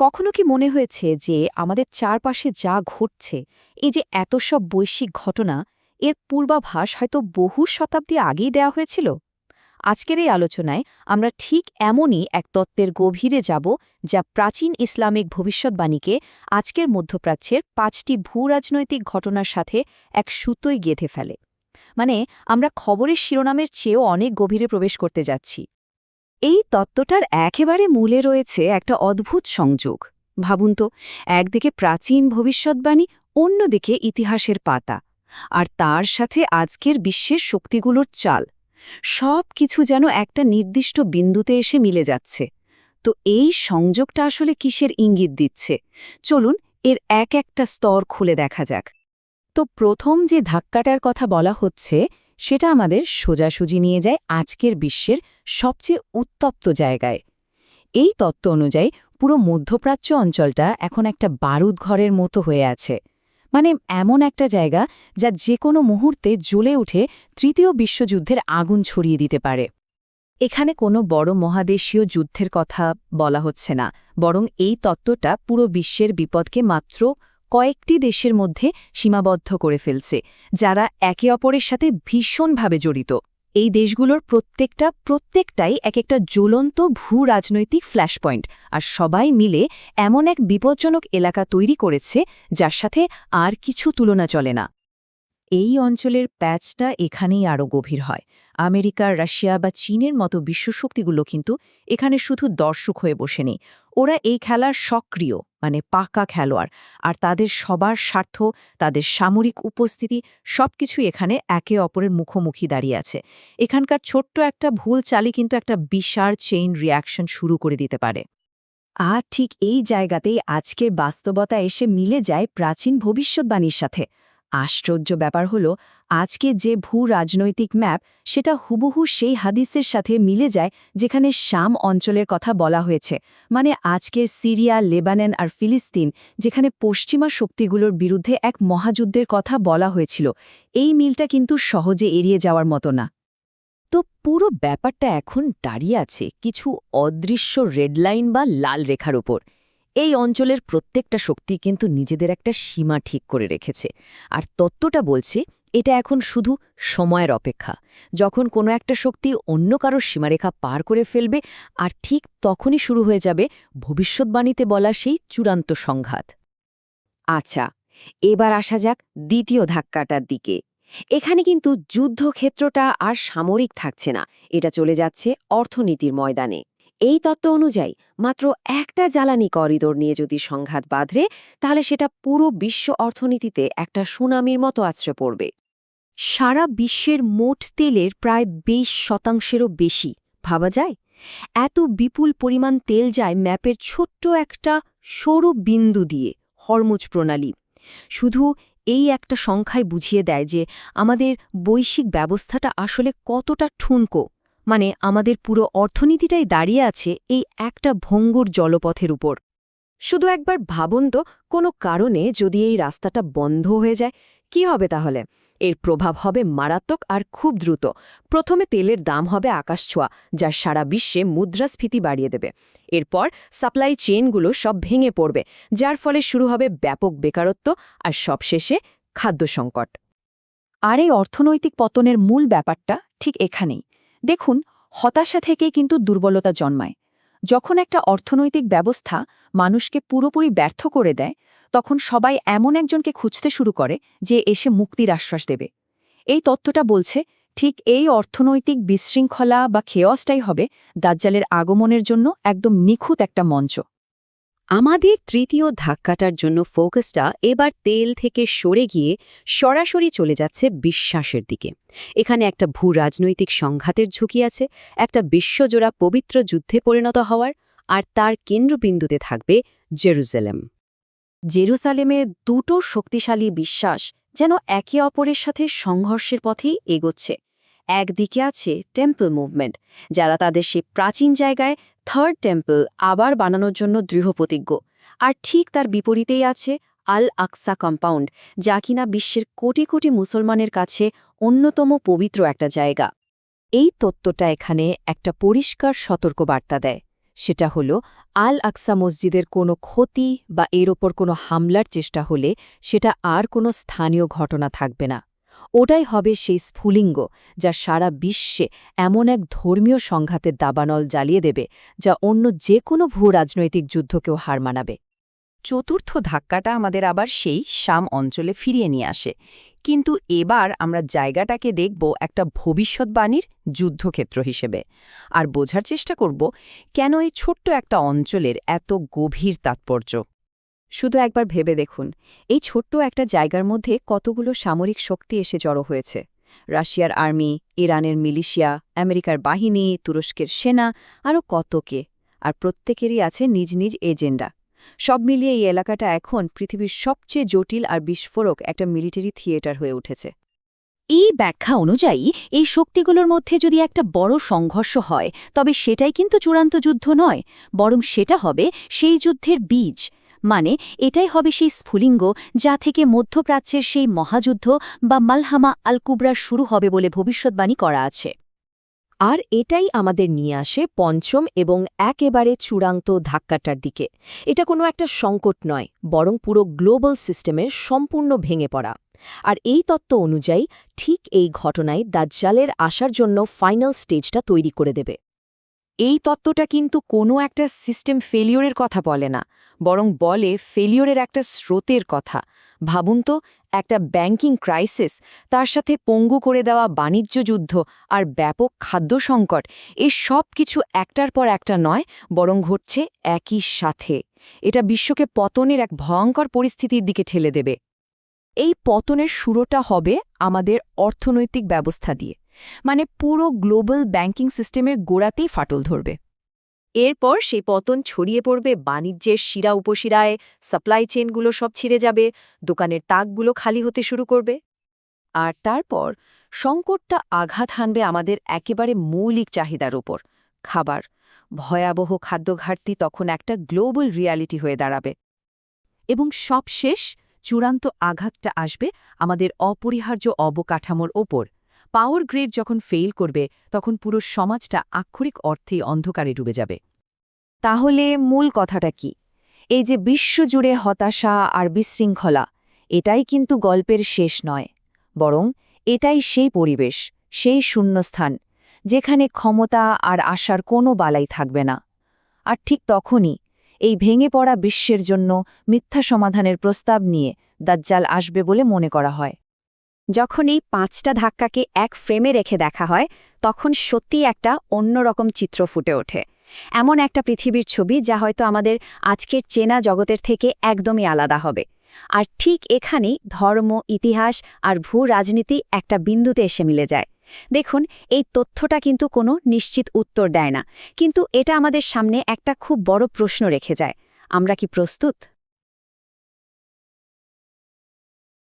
কখনো কি মনে হয়েছে যে আমাদের চারপাশে যা ঘটছে, এই যে এত সব বৈশ্বিক ঘটনা, এর পূর্বাভাস হয়তো বহু শতাব্দী আগেই দেওয়া হয়েছিল? আজকের এই আলোচনায় আমরা ঠিক এমনই এক তত্ত্বের গভীরে যাব যা প্রাচীন ইসলামিক ভবিষ্যৎবাণীকে আজকের মধ্যপ্রাচ্যের পাঁচটি ভূরাজনৈতিক ঘটনার সাথে এক সুতোই গেঁথে ফেলে। মানে আমরা খবরের শিরোনামের চেয়েও অনেক গভীরে প্রবেশ করতে যাচ্ছি। এই তত্ত্বটার একেবারে মূলে রয়েছে একটা অদ্ভুত সংযোগ। ভাবুন তো, একদিকে প্রাচীন ভবিষ্যৎবাণী, অন্যদিকে ইতিহাসের পাতা। আর তার সাথে আজকের বিশ্বের শক্তিগুলোর চাল। সব কিছু যেন একটা নির্দিষ্ট বিন্দুতে এসে মিলে যাচ্ছে। তো এই সংযোগটা আসলে কিসের ইঙ্গিত দিচ্ছে? চলুন, এর এক একটা স্তর খুলে দেখা যাক। তো প্রথম যে ধাক্কাটার কথা বলা হচ্ছে সেটা আমাদের সোজাসুজি নিয়ে যায় আজকের বিশ্বের সবচেয়ে উত্তপ্ত জায়গায়। এই তত্ত্ব অনুযায়ী পুরো মধ্যপ্রাচ্য অঞ্চলটা এখন একটা বারুদ ঘরের মতো হয়ে আছে। মানে এমন একটা জায়গা যা যে কোনো মুহূর্তে জ্বলে উঠে তৃতীয় বিশ্বযুদ্ধের আগুন ছড়িয়ে দিতে পারে। এখানে কোনো বড় মহাদেশীয় যুদ্ধের কথা বলা হচ্ছে না, বরং এই তত্ত্বটা পুরো বিশ্বের বিপদকে মাত্র কয়েকটি দেশের মধ্যে সীমাবদ্ধ করে ফেলছে, যারা একে অপরের সাথে ভীষণভাবে জড়িত। এই দেশগুলোর প্রত্যেকটা, প্রত্যেকটাই এক একটা জ্বলন্ত ভূ রাজনৈতিক ফ্ল্যাশ পয়েন্ট আর সবাই মিলে এমন এক বিপজ্জনক এলাকা তৈরি করেছে, যার সাথে আর কিছু তুলনা চলে না। এই অঞ্চলের প্যাচটা এখানেই আরও গভীর হয়। আমেরিকা, রাশিয়া বা চীনের মতো বিশ্বশক্তিগুলো কিন্তু এখানে শুধু দর্শক হয়ে বসে নেই ওরা এই খেলার সক্রিয় মানে পাকা খেলোয়াড়, আর তাদের সবার স্বার্থ, তাদের সামরিক উপস্থিতি সব সবকিছুই এখানে একে অপরের মুখোমুখি দাঁড়িয়ে আছে। এখানকার ছোট্ট একটা ভুল চালি কিন্তু একটা বিশাল চেইন রিয়াকশন শুরু করে দিতে পারে। আর ঠিক এই জায়গাতেই আজকের বাস্তবতা এসে মিলে যায় প্রাচীন ভবিষ্যৎবাণীর সাথে। আশ্চর্য ব্যাপার হল, আজকে যে ভূ রাজনৈতিক ম্যাপ, সেটা হুবহু সেই হাদিসের সাথে মিলে যায়, যেখানে শাম অঞ্চলের কথা বলা হয়েছে। মানে আজকের সিরিয়া, লেবানন আর ফিলিস্তিন, যেখানে পশ্চিমা শক্তিগুলোর বিরুদ্ধে এক মহাযুদ্ধের কথা বলা হয়েছিল। এই মিলটা কিন্তু সহজে এড়িয়ে যাওয়ার মতো না। তো পুরো ব্যাপারটা এখন দাঁড়িয়ে আছে কিছু অদৃশ্য রেডলাইন বা লাল রেখার উপর এই অঞ্চলের প্রত্যেকটা শক্তি কিন্তু নিজেদের একটা সীমা ঠিক করে রেখেছে। আর তত্ত্বটা বলছে, এটা এখন শুধু সময়ের অপেক্ষা। যখন কোনো একটা শক্তি অন্য কারোর সীমারেখা পার করে ফেলবে, আর ঠিক তখনই শুরু হয়ে যাবে ভবিষ্যৎবাণীতে বলা সেই চূড়ান্ত সংঘাত। আচ্ছা এবার আসা যাক দ্বিতীয় ধাক্কাটার দিকে। এখানে কিন্তু যুদ্ধক্ষেত্রটা আর সামরিক থাকছে না, এটা চলে যাচ্ছে অর্থনীতির ময়দানে। এই তত্ত্ব অনুযায়ী মাত্র একটা জ্বালানি করিডোর নিয়ে যদি সংঘাত বাঁধে, তাহলে সেটা পুরো বিশ্ব অর্থনীতিতে একটা সুনামির মতো আশ্রয় পড়বে। সারা বিশ্বের মোট তেলের প্রায় বেশ শতাংশেরও বেশি, ভাবা যায়? এত বিপুল পরিমাণ তেল যায় ম্যাপের ছোট্ট একটা সরু বিন্দু দিয়ে, হরমুজ প্রণালী। শুধু এই একটা সংখ্যায় বুঝিয়ে দেয় যে আমাদের বৈশ্বিক ব্যবস্থাটা আসলে কতটা ঠুনকো। মানে আমাদের পুরো অর্থনীতিটাই দাঁড়িয়ে আছে এই একটা ভঙ্গুর জলপথের উপর। শুধু একবার ভাবুন তো, কোনো কারণে যদি এই রাস্তাটা বন্ধ হয়ে যায়, কি হবে তাহলে? এর প্রভাব হবে মারাত্মক আর খুব দ্রুত। প্রথমে তেলের দাম হবে আকাশ ছোঁয়া, যা সারা বিশ্বে মুদ্রাস্ফীতি বাড়িয়ে দেবে। এরপর সাপ্লাই চেইনগুলো সব ভেঙে পড়বে, যার ফলে শুরু হবে ব্যাপক বেকারত্ব আর সবশেষে খাদ্য সংকট। আর এই অর্থনৈতিক পতনের মূল ব্যাপারটা ঠিক এখানেই। দেখুন, হতাশা থেকে কিন্তু দুর্বলতা জন্মায়। যখন একটা অর্থনৈতিক ব্যবস্থা মানুষকে পুরোপুরি ব্যর্থ করে দেয়, তখন সবাই এমন একজনকে খুঁজতে শুরু করে যে এসে মুক্তির আশ্বাস দেবে। এই তত্ত্বটা বলছে, ঠিক এই অর্থনৈতিক বিশৃঙ্খলা বা খেয়সটাই হবে দাজ্জালের আগমনের জন্য একদম নিখুঁত একটা মঞ্চ। আমাদের তৃতীয় ধাক্কাটার জন্য ফোকাসটা এবার তেল থেকে সরে গিয়ে সরাসরি চলে যাচ্ছে বিশ্বাসের দিকে। এখানে একটা ভূ রাজনৈতিক সংঘাতের ঝুঁকি আছে, একটা বিশ্বজোড়া পবিত্র যুদ্ধে পরিণত হওয়ার, আর তার কেন্দ্রবিন্দুতে থাকবে জেরুজালেম। জেরুসালেমে দুটো শক্তিশালী বিশ্বাস যেন একে অপরের সাথে সংঘর্ষের পথেই এগোচ্ছে। একদিকে আছে টেম্পল মুভমেন্ট, যারা তাদের সে প্রাচীন জায়গায় থার্ড টেম্পল আবার বানানোর জন্য দৃঢ়প্রতিজ্ঞ। আর ঠিক তার বিপরীতেই আছে আল আকসা কম্পাউন্ড, যা কিনা বিশ্বের কোটি কোটি মুসলমানের কাছে অন্যতম পবিত্র একটা জায়গা। এই তত্ত্বটা এখানে একটা পরিষ্কার সতর্কবার্তা দেয়। সেটা হলো, আল আকসা মসজিদের কোনো ক্ষতি বা এর ওপর কোনো হামলার চেষ্টা হলে সেটা আর কোনো স্থানীয় ঘটনা থাকবে না। ওটাই হবে সেই স্ফুলিঙ্গ যা সারা বিশ্বে এমন এক ধর্মীয় সংঘাতের দাবানল জ্বালিয়ে দেবে যা অন্য যে কোনো ভূ রাজনৈতিক যুদ্ধকেও হার মানাবে। চতুর্থ ধাক্কাটা আমাদের আবার সেই শাম অঞ্চলে ফিরিয়ে নিয়ে আসে। কিন্তু এবার আমরা জায়গাটাকে দেখব একটা ভবিষ্যৎবাণীর যুদ্ধক্ষেত্র হিসেবে। আর বোঝার চেষ্টা করব কেন এই ছোট্ট একটা অঞ্চলের এত গভীর তাৎপর্য। শুধু একবার ভেবে দেখুন, এই ছোট্ট একটা জায়গার মধ্যে কতগুলো সামরিক শক্তি এসে জড়ো হয়েছে। রাশিয়ার আর্মি, ইরানের মিলিশিয়া, আমেরিকার বাহিনী, তুরস্কের সেনা আরও কতকে আর প্রত্যেকেরই আছে নিজ নিজ এজেন্ডা। সব মিলিয়ে এই এলাকাটা এখন পৃথিবীর সবচেয়ে জটিল আর বিস্ফোরক একটা মিলিটারি থিয়েটার হয়ে উঠেছে। এই ব্যাখ্যা অনুযায়ী, এই শক্তিগুলোর মধ্যে যদি একটা বড় সংঘর্ষ হয়, তবে সেটাই কিন্তু চূড়ান্ত যুদ্ধ নয়, বরং সেটা হবে সেই যুদ্ধের বীজ। মানে এটাই হবে সেই স্ফুলিঙ্গ যা থেকে মধ্যপ্রাচ্যের সেই মহাযুদ্ধ বা মালহামা আল কুবরা শুরু হবে বলে ভবিষ্যৎবাণী করা আছে। আর এটাই আমাদের নিয়ে আসে পঞ্চম এবং একেবারে চূড়ান্ত ধাক্কাটার দিকে। এটা কোনো একটা সংকট নয়, বরং পুরো গ্লোবাল সিস্টেমের সম্পূর্ণ ভেঙে পড়া। আর এই তত্ত্ব অনুযায়ী ঠিক এই ঘটনায় দাজ্জালের আসার জন্য ফাইনাল স্টেজটা তৈরি করে দেবে। এই তত্ত্বটা কিন্তু কোনো একটা সিস্টেম ফেলিওরের কথা বলে না, বরং বলে ফেলিওরের একটা স্রোতের কথা। ভাবুন তো, একটা ব্যাংকিং ক্রাইসিস, তার সাথে পঙ্গু করে দেওয়া বাণিজ্য যুদ্ধ আর ব্যাপক খাদ্য সংকট এই সব কিছু একটার পর একটা নয়, বরং ঘটছে একই সাথে। এটা বিশ্বকে পতনের এক ভয়ঙ্কর পরিস্থিতির দিকে ঠেলে দেবে। এই পতনের শুরুটা হবে আমাদের অর্থনৈতিক ব্যবস্থা দিয়ে। মানে পুরো গ্লোবাল ব্যাংকিং সিস্টেমের গোড়াতেই ফাটল ধরবে। এরপর সেই পতন ছড়িয়ে পড়বে, বাণিজ্যের শিরা উপশিরায় সাপ্লাই চেনগুলো সব ছিঁড়ে যাবে, দোকানের তাকগুলো খালি হতে শুরু করবে। আর তারপর সংকটটা আঘাত হানবে আমাদের একেবারে মৌলিক চাহিদার ওপর। খাবার, ভয়াবহ খাদ্য ঘাটতি তখন একটা গ্লোবাল রিয়ালিটি হয়ে দাঁড়াবে। এবং সবশেষ চূড়ান্ত আঘাতটা আসবে আমাদের অপরিহার্য অবকাঠামোর ওপর। পাওয়ার গ্রেড যখন ফেইল করবে, তখন পুরো সমাজটা আক্ষরিক অর্থেই অন্ধকারে ডুবে যাবে। তাহলে মূল কথাটা কি? এই যে বিশ্বজুড়ে হতাশা আর বিশৃঙ্খলা, এটাই কিন্তু গল্পের শেষ নয়। বরং এটাই সেই পরিবেশ, সেই শূন্যস্থান, যেখানে ক্ষমতা আর আশার কোনো বালাই থাকবে না। আর ঠিক তখনই এই ভেঙে পড়া বিশ্বের জন্য মিথ্যা সমাধানের প্রস্তাব নিয়ে দাজ্জাল আসবে বলে মনে করা হয়। যখন এই পাঁচটা ধাক্কাকে এক ফ্রেমে রেখে দেখা হয়, তখন সত্যি একটা অন্যরকম চিত্র ফুটে ওঠে। এমন একটা পৃথিবীর ছবি যা হয়তো আমাদের আজকের চেনা জগতের থেকে একদমই আলাদা হবে। আর ঠিক এখানেই ধর্ম, ইতিহাস আর ভূ রাজনীতি একটা বিন্দুতে এসে মিলে যায়। দেখুন, এই তথ্যটা কিন্তু কোনো নিশ্চিত উত্তর দেয় না। কিন্তু এটা আমাদের সামনে একটা খুব বড় প্রশ্ন রেখে যায়। আমরা কি প্রস্তুত?